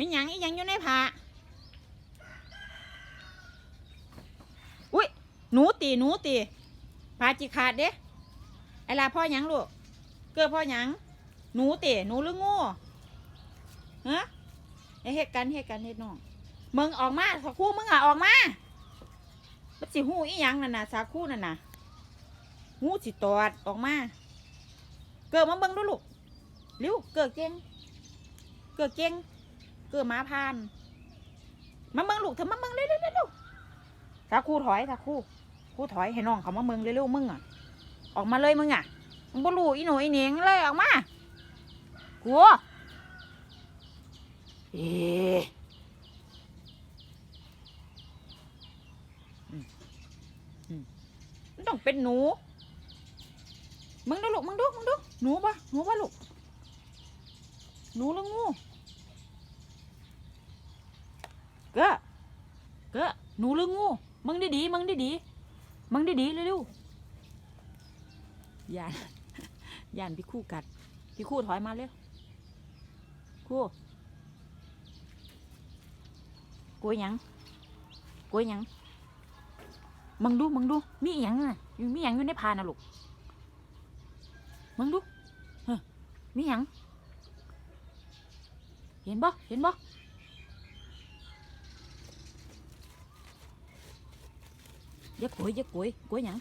มีหยังอีหยังอยู่ในผ้าอุ้ยหนูตีหนูตีผ้าจิขาดเด้ไอ้ลาพ่อหยังลูกเกิดพ่อหยังหนูตีหนูหรืองูฮะไอเฮ็ดกันเฮ็ดกันเฮ็ดน้องมึงออกมาสักคู่มึงอะออกมามันสิหูอีหยังนั่นน่ะสักคู่นั่นน่ะงูสิตอดออกมา เกิดมาเบิ่งดูลูกเร็วเกิดเก่งเกิดเก่ง เกิดหมาพาน มาเบิ่งลูกเถอมาเบิ่งเร็วเร็วเร็วสักครู่ถอยสักครู่ครู่ถอยให้น้องเขามาเบิ่งเร็วๆมึงอะ ออกมาเลยมึงอะมึงบ่รู้อีหนูอีเหนียงเลยออกมากูเอ๊ต้องเป็นหนู มึงดูลูกมึงดูมึงดูหนูปะหนูปะลูกหนูหรืองูเก็เก็ หนูหรืองูมึงดีดีมึงดีดีมึงดีดีเร็วๆยานยานพี่คู่กัด พี่คู่ถอยมาเร็วคู่กลัวหยังกลัวหยังมึงดูมึงดู มีอหยังอะอยู่มีอหยังอยู่ในพานนะลูกมึงดูเฮ้มีหยังเห็นบ่เห็นบ่ ย่ากุยอย่ากุยกุยหยัง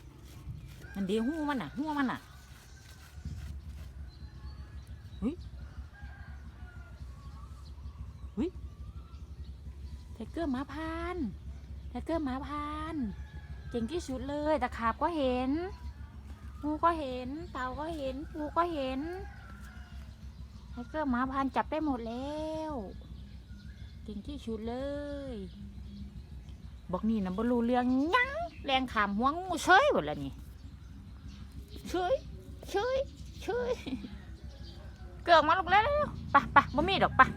มันเดียวหูมันน่ะหูมันน่ะเฮ้ยเฮ้ยไทเกอร์หมาพานไทเกอร์หมาพานเก่งที่สุดเลยตะขาบก็เห็นงูก็เห็น เต่าก็เห็น ปูก็เห็นไทเกอร์หมาพันจับได้หมดแล้ว เก่งที่ชุดเลย บอกนี่นะบรูเรื่องยัง แรงขามหัวงูเฉยหมดแล้วนี่เฉยเฉยเฉยเกือกมาลูกแล้วไปไปบ่มีดอกไปะ